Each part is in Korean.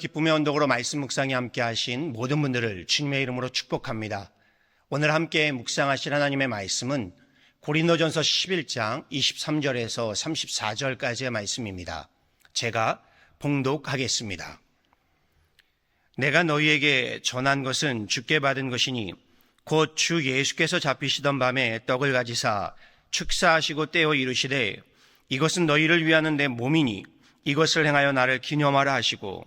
기쁨의 언덕으로 말씀 묵상에 함께 하신 모든 분들을 주님의 이름으로 축복합니다. 오늘 함께 묵상하실 하나님의 말씀은 고린도전서 11장 23절에서 34절까지의 말씀입니다. 제가 봉독하겠습니다. 내가 너희에게 전한 것은 주께 받은 것이니 곧 주 예수께서 잡히시던 밤에 떡을 가지사 축사하시고 떼어 이르시되 이것은 너희를 위하는 내 몸이니 이것을 행하여 나를 기념하라 하시고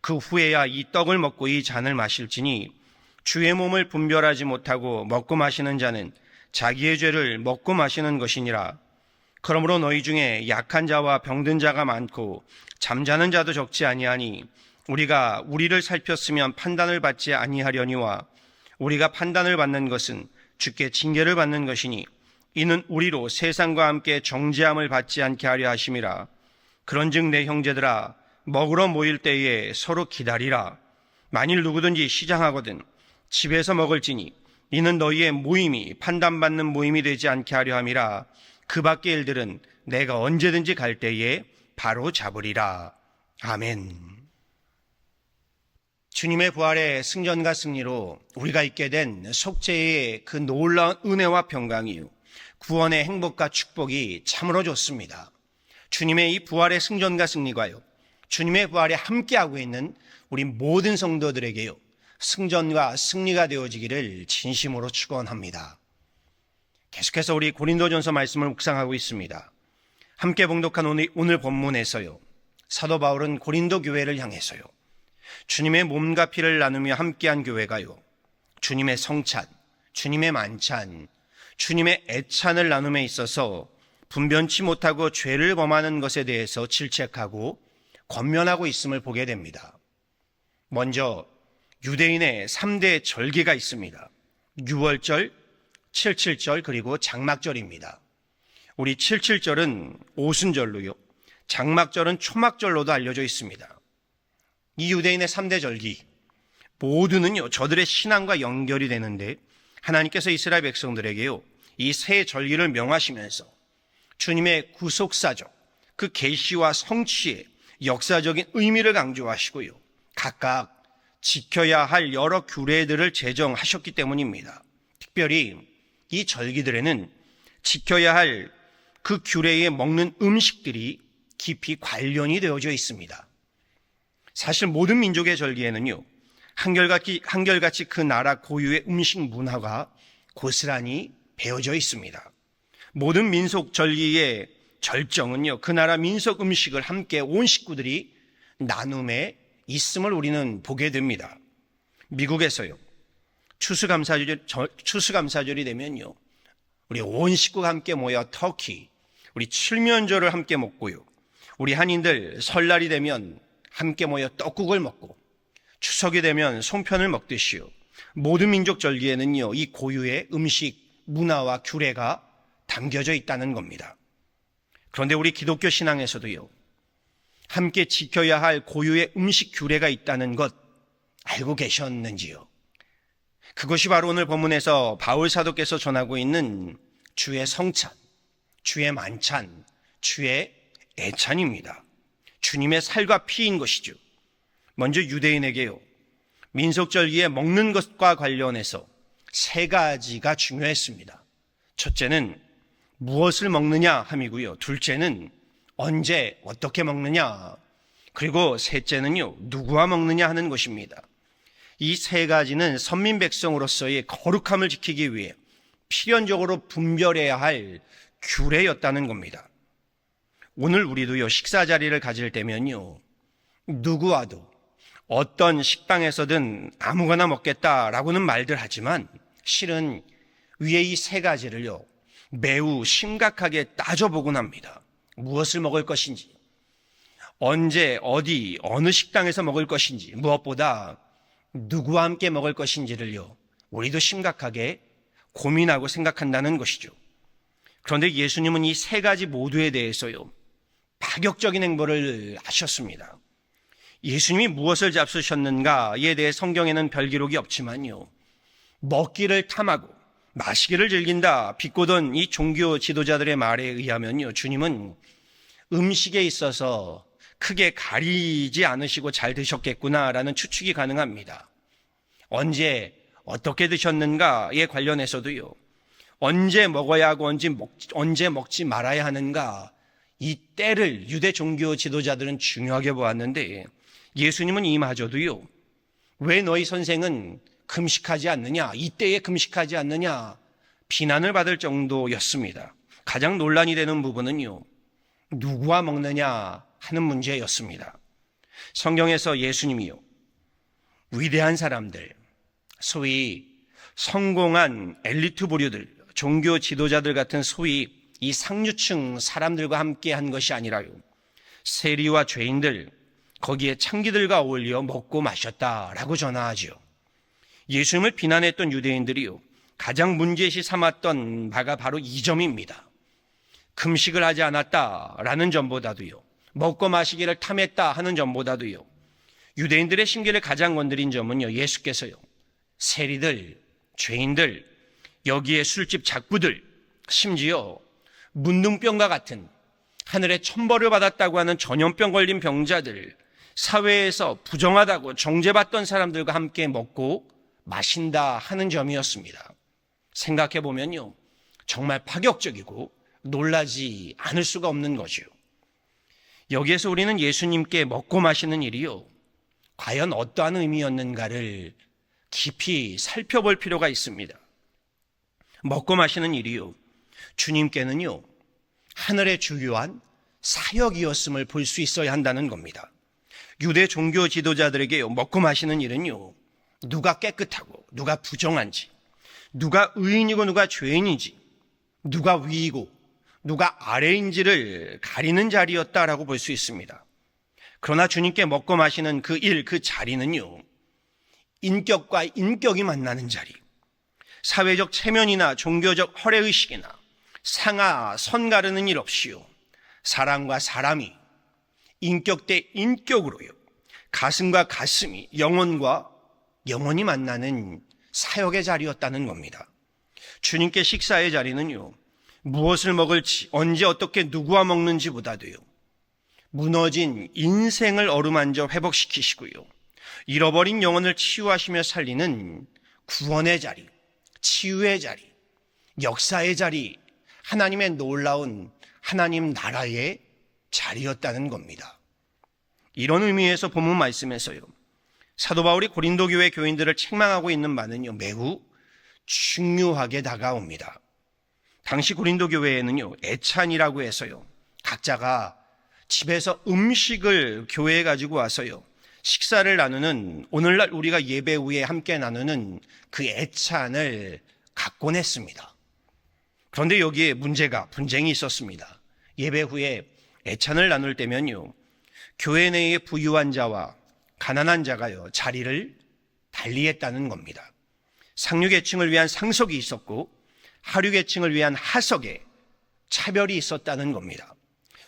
그 후에야 이 떡을 먹고 이 잔을 마실지니 주의 몸을 분별하지 못하고 먹고 마시는 자는 자기의 죄를 먹고 마시는 것이니라. 그러므로 너희 중에 약한 자와 병든 자가 많고 잠자는 자도 적지 아니하니 우리가 우리를 살폈으면 판단을 받지 아니하려니와 우리가 판단을 받는 것은 주께 징계를 받는 것이니 이는 우리로 세상과 함께 정죄함을 받지 않게 하려 하심이라. 그런즉 내 형제들아 먹으러 모일 때에 서로 기다리라. 만일 누구든지 시장하거든 집에서 먹을지니 이는 너희의 모임이 판단받는 모임이 되지 않게 하려 함이라. 그 밖의 일들은 내가 언제든지 갈 때에 바로 잡으리라. 아멘. 주님의 부활의 승전과 승리로 우리가 있게 된 속죄의 그 놀라운 은혜와 평강이요. 구원의 행복과 축복이 참으로 좋습니다. 주님의 이 부활의 승전과 승리가요. 주님의 부활에 함께하고 있는 우리 모든 성도들에게요. 승전과 승리가 되어지기를 진심으로 축원합니다. 계속해서 우리 고린도전서 말씀을 묵상하고 있습니다. 함께 봉독한 오늘, 오늘 본문에서요. 사도 바울은 고린도 교회를 향해서요. 주님의 몸과 피를 나누며 함께한 교회가요. 주님의 성찬, 주님의 만찬, 주님의 애찬을 나눔에 있어서 분변치 못하고 죄를 범하는 것에 대해서 질책하고 권면하고 있음을 보게 됩니다. 먼저 유대인의 3대 절기가 있습니다. 6월절, 77절 그리고 장막절입니다. 우리 77절은 오순절로요. 장막절은 초막절로도 알려져 있습니다. 이 유대인의 3대 절기 모두는요. 저들의 신앙과 연결이 되는데 하나님께서 이스라엘 백성들에게요. 이 세 절기를 명하시면서 주님의 구속사적 그 계시와 성취의 역사적인 의미를 강조하시고요. 각각 지켜야 할 여러 규례들을 제정하셨기 때문입니다. 특별히 이 절기들에는 지켜야 할 그 규례에 먹는 음식들이 깊이 관련이 되어져 있습니다. 사실 모든 민족의 절기에는요, 한결같이, 한결같이 그 나라 고유의 음식 문화가 고스란히 배어져 있습니다. 모든 민속 절기의 절정은요, 그 나라 민속 음식을 함께 온 식구들이 나눔에 있음을 우리는 보게 됩니다. 미국에서요, 추수감사절, 추수감사절이 되면요, 우리 온 식구가 함께 모여 터키, 우리 칠면조를 함께 먹고요. 우리 한인들 설날이 되면 함께 모여 떡국을 먹고 추석이 되면 송편을 먹듯이요. 모든 민족 절기에는요, 이 고유의 음식, 문화와 규례가 담겨져 있다는 겁니다. 그런데 우리 기독교 신앙에서도요, 함께 지켜야 할 고유의 음식 규례가 있다는 것 알고 계셨는지요? 그것이 바로 오늘 본문에서 바울 사도께서 전하고 있는 주의 성찬, 주의 만찬, 주의 애찬입니다. 주님의 살과 피인 것이죠. 먼저 유대인에게요. 민속절기에 먹는 것과 관련해서 세 가지가 중요했습니다. 첫째는 무엇을 먹느냐 함이고요. 둘째는 언제 어떻게 먹느냐. 그리고 셋째는요. 누구와 먹느냐 하는 것입니다. 이 세 가지는 선민 백성으로서의 거룩함을 지키기 위해 필연적으로 분별해야 할 규례였다는 겁니다. 오늘 우리도요, 식사 자리를 가질 때면요, 누구와도 어떤 식당에서든 아무거나 먹겠다라고는 말들 하지만 실은 위에 이 세 가지를요, 매우 심각하게 따져보곤 합니다. 무엇을 먹을 것인지, 언제, 어디, 어느 식당에서 먹을 것인지, 무엇보다 누구와 함께 먹을 것인지를요, 우리도 심각하게 고민하고 생각한다는 것이죠. 그런데 예수님은 이 세 가지 모두에 대해서요, 파격적인 행보를 하셨습니다. 예수님이 무엇을 잡수셨는가에 대해 성경에는 별 기록이 없지만요, 먹기를 탐하고 마시기를 즐긴다 비꼬던 이 종교 지도자들의 말에 의하면요, 주님은 음식에 있어서 크게 가리지 않으시고 잘 드셨겠구나라는 추측이 가능합니다. 언제 어떻게 드셨는가에 관련해서도요. 언제 먹어야 하고 언제, 먹, 언제 먹지 말아야 하는가 이 때를 유대 종교 지도자들은 중요하게 보았는데 예수님은 이마저도요. 왜 너희 선생은 금식하지 않느냐? 이때에 금식하지 않느냐? 비난을 받을 정도였습니다. 가장 논란이 되는 부분은요. 누구와 먹느냐 하는 문제였습니다. 성경에서 예수님이요. 위대한 사람들, 소위 성공한 엘리트 부류들, 종교 지도자들 같은 소위 이 상류층 사람들과 함께 한 것이 아니라요. 세리와 죄인들, 거기에 창기들과 어울려 먹고 마셨다라고 전하지요. 예수님을 비난했던 유대인들이요. 가장 문제시 삼았던 바가 바로 이 점입니다. 금식을 하지 않았다라는 점보다도요. 먹고 마시기를 탐했다 하는 점보다도요. 유대인들의 심기를 가장 건드린 점은요. 예수께서요. 세리들, 죄인들, 여기에 술집 작부들, 심지어 문둥병과 같은 하늘의 천벌을 받았다고 하는 전염병 걸린 병자들, 사회에서 부정하다고 정죄받던 사람들과 함께 먹고 마신다 하는 점이었습니다. 생각해 보면요. 정말 파격적이고 놀라지 않을 수가 없는 거죠. 여기에서 우리는 예수님께 먹고 마시는 일이요. 과연 어떠한 의미였는가를 깊이 살펴볼 필요가 있습니다. 먹고 마시는 일이요. 주님께는요. 하늘의 주요한 사역이었음을 볼 수 있어야 한다는 겁니다. 유대 종교 지도자들에게요. 먹고 마시는 일은요. 누가 깨끗하고 누가 부정한지, 누가 의인이고 누가 죄인인지, 누가 위이고 누가 아래인지를 가리는 자리였다라고 볼 수 있습니다. 그러나 주님께 먹고 마시는 그 일, 그 자리는요, 인격과 인격이 만나는 자리, 사회적 체면이나 종교적 허례의식이나 상하, 선 가르는 일 없이요, 사람과 사람이 인격 대 인격으로요, 가슴과 가슴이 영혼과 영혼이 만나는 사역의 자리였다는 겁니다. 주님께 식사의 자리는요, 무엇을 먹을지, 언제 어떻게 누구와 먹는지보다 도요, 무너진 인생을 어루만져 회복시키시고요, 잃어버린 영혼을 치유하시며 살리는 구원의 자리, 치유의 자리, 역사의 자리, 하나님의 놀라운 하나님 나라의 자리였다는 겁니다. 이런 의미에서 본문 말씀에서요. 사도 바울이 고린도 교회 교인들을 책망하고 있는 바는요. 매우 중요하게 다가옵니다. 당시 고린도 교회에는요. 애찬이라고 해서요. 각자가 집에서 음식을 교회에 가지고 와서요. 식사를 나누는 오늘날 우리가 예배 후에 함께 나누는 그 애찬을 갖곤 했습니다. 그런데 여기에 문제가 분쟁이 있었습니다. 예배 후에 애찬을 나눌 때면요. 교회 내의 부유한 자와 가난한 자가요. 자리를 달리했다는 겁니다. 상류계층을 위한 상석이 있었고 하류계층을 위한 하석에 차별이 있었다는 겁니다.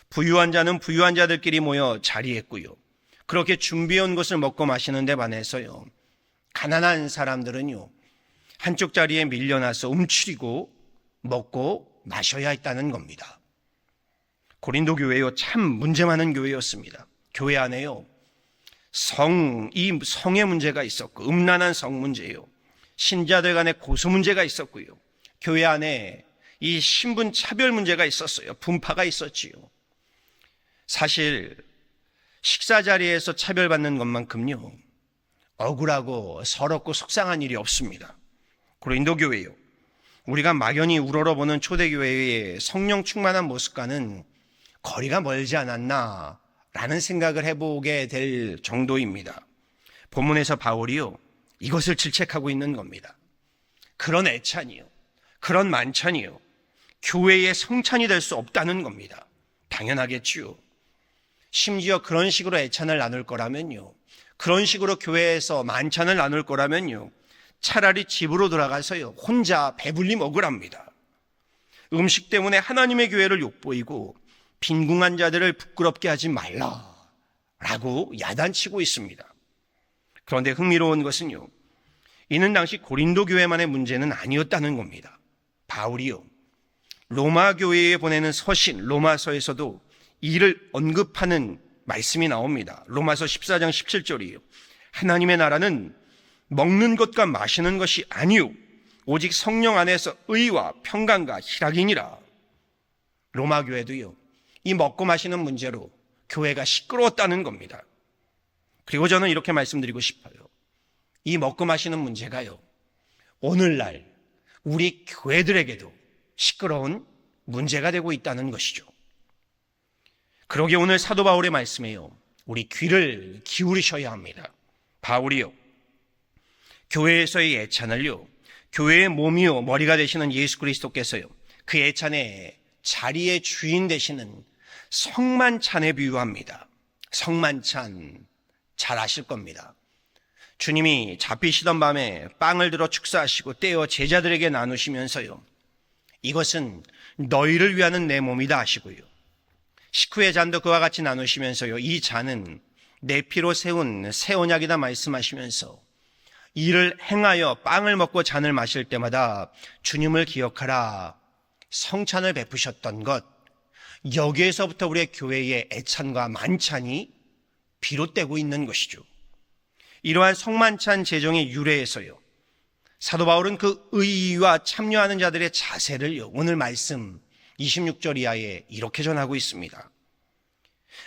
부유한 자는 부유한 자들끼리 모여 자리했고요. 그렇게 준비해온 것을 먹고 마시는 데 반해서요. 가난한 사람들은요. 한쪽 자리에 밀려나서 움츠리고 먹고 마셔야 했다는 겁니다. 고린도 교회요. 참 문제 많은 교회였습니다. 교회 안에요. 성, 이 성의 문제가 있었고, 음란한 성 문제요. 신자들 간의 고소 문제가 있었고요. 교회 안에 이 신분 차별 문제가 있었어요. 분파가 있었지요. 사실 식사 자리에서 차별받는 것만큼요. 억울하고 서럽고 속상한 일이 없습니다. 고린도 교회요. 우리가 막연히 우러러보는 초대교회의 성령 충만한 모습과는 거리가 멀지 않았나 라는 생각을 해보게 될 정도입니다. 본문에서 바울이요. 이것을 질책하고 있는 겁니다. 그런 애찬이요. 그런 만찬이요. 교회의 성찬이 될 수 없다는 겁니다. 당연하겠지요. 심지어 그런 식으로 애찬을 나눌 거라면요. 그런 식으로 교회에서 만찬을 나눌 거라면요. 차라리 집으로 돌아가서요. 혼자 배불리 먹으랍니다. 음식 때문에 하나님의 교회를 욕보이고 빈궁한 자들을 부끄럽게 하지 말라. 라고 야단치고 있습니다. 그런데 흥미로운 것은요. 이는 당시 고린도 교회만의 문제는 아니었다는 겁니다. 바울이요. 로마 교회에 보내는 서신 로마서에서도 이를 언급하는 말씀이 나옵니다. 로마서 14장 17절이에요. 하나님의 나라는 먹는 것과 마시는 것이 아니요 오직 성령 안에서 의와 평강과 희락이니라. 로마 교회도요. 이 먹고 마시는 문제로 교회가 시끄러웠다는 겁니다. 그리고 저는 이렇게 말씀드리고 싶어요. 이 먹고 마시는 문제가요. 오늘날 우리 교회들에게도 시끄러운 문제가 되고 있다는 것이죠. 그러게 오늘 사도 바울의 말씀에요. 우리 귀를 기울이셔야 합니다. 바울이요. 교회에서의 애찬을요. 교회의 몸이요. 머리가 되시는 예수 그리스도께서요. 그 애찬의 자리의 주인 되시는 성만찬에 비유합니다. 성만찬 잘 아실 겁니다. 주님이 잡히시던 밤에 빵을 들어 축사하시고 떼어 제자들에게 나누시면서요. 이것은 너희를 위하는 내 몸이다 하시고요. 식후의 잔도 그와 같이 나누시면서요. 이 잔은 내 피로 세운 새 언약이다 말씀하시면서 이를 행하여 빵을 먹고 잔을 마실 때마다 주님을 기억하라. 성찬을 베푸셨던 것. 여기에서부터 우리의 교회의 애찬과 만찬이 비롯되고 있는 것이죠. 이러한 성만찬 제정의 유래에서요. 사도 바울은 그 의의와 참여하는 자들의 자세를 오늘 말씀 26절 이하에 이렇게 전하고 있습니다.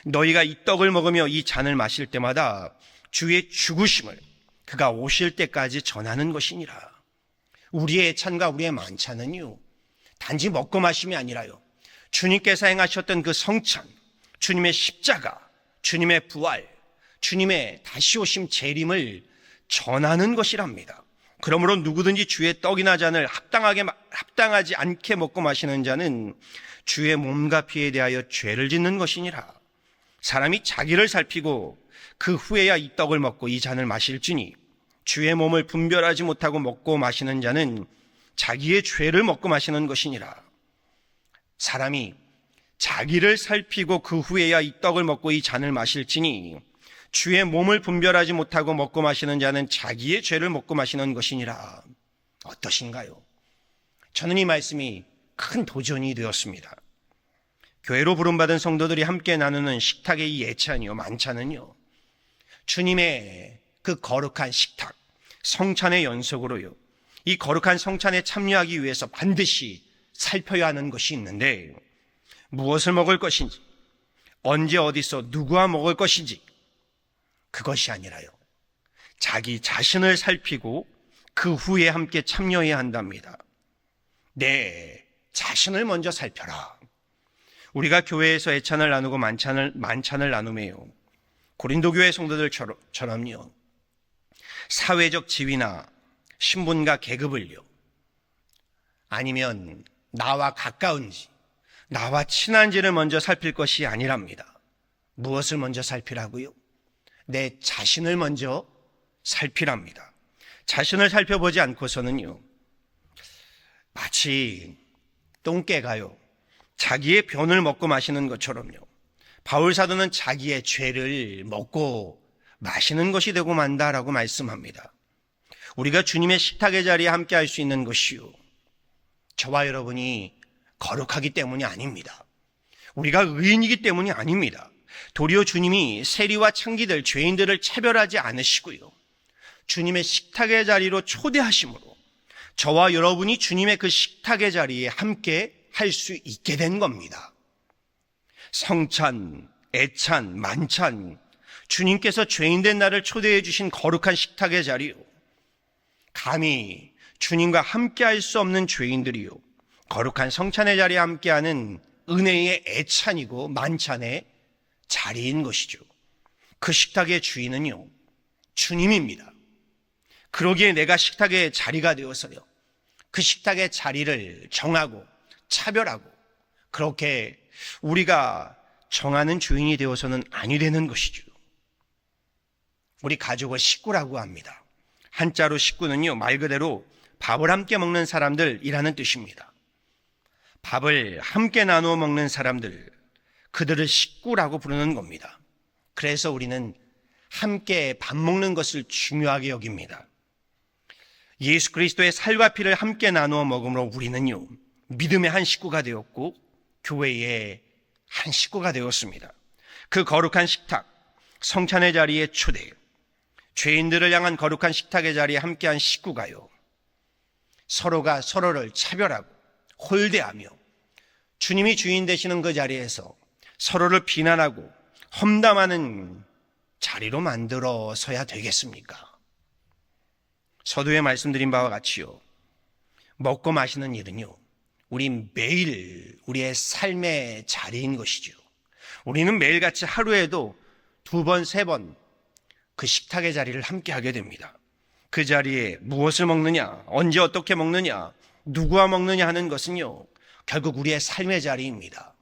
너희가 이 떡을 먹으며 이 잔을 마실 때마다 주의 죽으심을 그가 오실 때까지 전하는 것이니라. 우리의 애찬과 우리의 만찬은요, 단지 먹고 마심이 아니라요. 주님께서 행하셨던 그 성찬, 주님의 십자가, 주님의 부활, 주님의 다시 오심 재림을 전하는 것이랍니다. 그러므로 누구든지 주의 떡이나 잔을 합당하게 합당하지 않게 먹고 마시는 자는 주의 몸과 피에 대하여 죄를 짓는 것이니라. 사람이 자기를 살피고 그 후에야 이 떡을 먹고 이 잔을 마실지니 주의 몸을 분별하지 못하고 먹고 마시는 자는 자기의 죄를 먹고 마시는 것이니라. 사람이 자기를 살피고 그 후에야 이 떡을 먹고 이 잔을 마실지니 주의 몸을 분별하지 못하고 먹고 마시는 자는 자기의 죄를 먹고 마시는 것이니라. 어떠신가요? 저는 이 말씀이 큰 도전이 되었습니다. 교회로 부름받은 성도들이 함께 나누는 식탁의 이 예찬이요, 만찬은요, 주님의 그 거룩한 식탁, 성찬의 연속으로요, 이 거룩한 성찬에 참여하기 위해서 반드시 살펴야 하는 것이 있는데, 무엇을 먹을 것인지, 언제 어디서 누구와 먹을 것인지, 그것이 아니라요. 자기 자신을 살피고 그 후에 함께 참여해야 한답니다. 내 자신을 먼저 살펴라. 우리가 교회에서 애찬을 나누고 만찬을, 만찬을 나누매요. 고린도 교회 성도들처럼요. 사회적 지위나 신분과 계급을요. 아니면 나와 가까운지, 나와 친한지를 먼저 살필 것이 아니랍니다. 무엇을 먼저 살피라고요? 내 자신을 먼저 살피랍니다. 자신을 살펴보지 않고서는요, 마치 똥개가요, 자기의 변을 먹고 마시는 것처럼요, 바울 사도는 자기의 죄를 먹고 마시는 것이 되고 만다라고 말씀합니다. 우리가 주님의 식탁의 자리에 함께 할 수 있는 것이요. 저와 여러분이 거룩하기 때문이 아닙니다. 우리가 의인이기 때문이 아닙니다. 도리어 주님이 세리와 창기들, 죄인들을 차별하지 않으시고요. 주님의 식탁의 자리로 초대하심으로 저와 여러분이 주님의 그 식탁의 자리에 함께 할 수 있게 된 겁니다. 성찬, 애찬, 만찬, 주님께서 죄인된 나를 초대해 주신 거룩한 식탁의 자리요. 감히 주님과 함께 할 수 없는 죄인들이요. 거룩한 성찬의 자리에 함께하는 은혜의 애찬이고 만찬의 자리인 것이죠. 그 식탁의 주인은요, 주님입니다. 그러기에 내가 식탁의 자리가 되어서요, 그 식탁의 자리를 정하고 차별하고 그렇게 우리가 정하는 주인이 되어서는 아니 되는 것이죠. 우리 가족을 식구라고 합니다. 한자로 식구는요, 말 그대로 밥을 함께 먹는 사람들이라는 뜻입니다. 밥을 함께 나누어 먹는 사람들, 그들을 식구라고 부르는 겁니다. 그래서 우리는 함께 밥 먹는 것을 중요하게 여깁니다. 예수 그리스도의 살과 피를 함께 나누어 먹음으로 우리는요, 믿음의 한 식구가 되었고, 교회의 한 식구가 되었습니다. 그 거룩한 식탁, 성찬의 자리에 초대, 죄인들을 향한 거룩한 식탁의 자리에 함께한 식구가요, 서로가 서로를 차별하고 홀대하며 주님이 주인 되시는 그 자리에서 서로를 비난하고 험담하는 자리로 만들어서야 되겠습니까? 서두에 말씀드린 바와 같이요. 먹고 마시는 일은요. 우리 매일 우리의 삶의 자리인 것이죠. 우리는 매일같이 하루에도 두 번, 세 번 그 식탁의 자리를 함께 하게 됩니다. 그 자리에 무엇을 먹느냐, 언제 어떻게 먹느냐, 누구와 먹느냐 하는 것은요. 결국 우리의 삶의 자리입니다.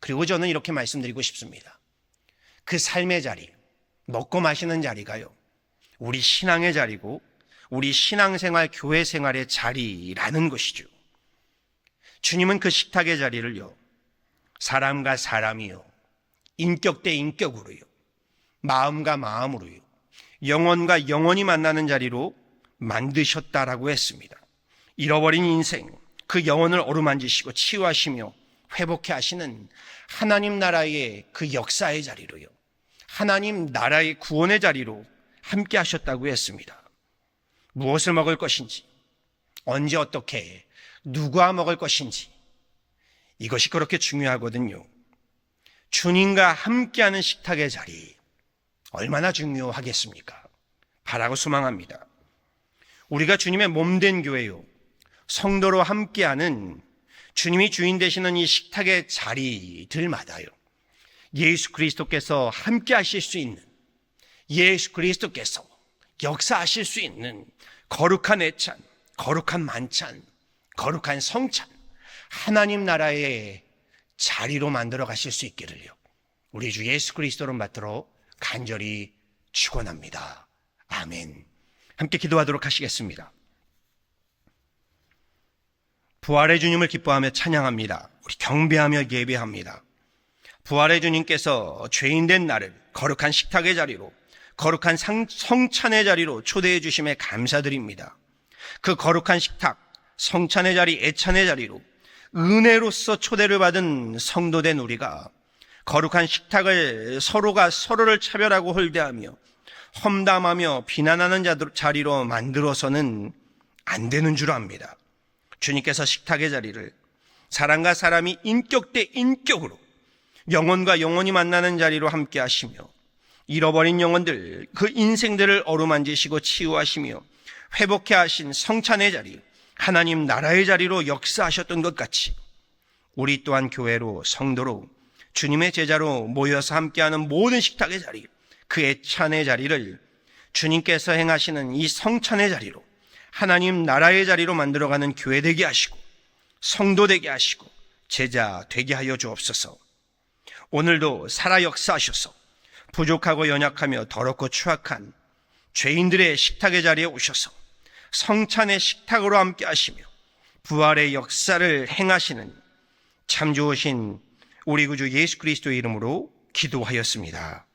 그리고 저는 이렇게 말씀드리고 싶습니다. 그 삶의 자리, 먹고 마시는 자리가요. 우리 신앙의 자리고 우리 신앙생활, 교회 생활의 자리라는 것이죠. 주님은 그 식탁의 자리를요. 사람과 사람이요. 인격 대 인격으로요. 마음과 마음으로요. 영혼과 영혼이 만나는 자리로 만드셨다라고 했습니다. 잃어버린 인생, 그 영혼을 어루만지시고 치유하시며 회복해 하시는 하나님 나라의 그 역사의 자리로요. 하나님 나라의 구원의 자리로 함께 하셨다고 했습니다. 무엇을 먹을 것인지, 언제 어떻게, 누구와 먹을 것인지, 이것이 그렇게 중요하거든요. 주님과 함께하는 식탁의 자리, 얼마나 중요하겠습니까? 바라고 소망합니다. 우리가 주님의 몸된 교회요. 성도로 함께하는 주님이 주인 되시는 이 식탁의 자리들마다요. 예수 그리스도께서 함께 하실 수 있는 예수 그리스도께서 역사하실 수 있는 거룩한 애찬, 거룩한 만찬, 거룩한 성찬, 하나님 나라의 자리로 만들어 가실 수 있기를요. 우리 주 예수 그리스도로 받들어 간절히 축원합니다. 아멘. 함께 기도하도록 하시겠습니다. 부활의 주님을 기뻐하며 찬양합니다. 우리 경배하며 예배합니다. 부활의 주님께서 죄인된 나를 거룩한 식탁의 자리로 거룩한 상, 성찬의 자리로 초대해 주심에 감사드립니다. 그 거룩한 식탁, 성찬의 자리, 애찬의 자리로 은혜로서 초대를 받은 성도된 우리가 거룩한 식탁을 서로가 서로를 차별하고 홀대하며 험담하며 비난하는 자리로 만들어서는 안 되는 줄 압니다. 주님께서 식탁의 자리를 사람과 사람이 인격 대 인격으로 영혼과 영혼이 만나는 자리로 함께 하시며 잃어버린 영혼들 그 인생들을 어루만지시고 치유하시며 회복해 하신 성찬의 자리 하나님 나라의 자리로 역사하셨던 것 같이 우리 또한 교회로 성도로 주님의 제자로 모여서 함께하는 모든 식탁의 자리 그 애찬의 자리를 주님께서 행하시는 이 성찬의 자리로 하나님 나라의 자리로 만들어가는 교회 되게 하시고 성도 되게 하시고 제자 되게 하여 주옵소서. 오늘도 살아 역사하셔서 부족하고 연약하며 더럽고 추악한 죄인들의 식탁의 자리에 오셔서 성찬의 식탁으로 함께 하시며 부활의 역사를 행하시는 참 좋으신 우리 구주 예수 그리스도의 이름으로 기도하였습니다.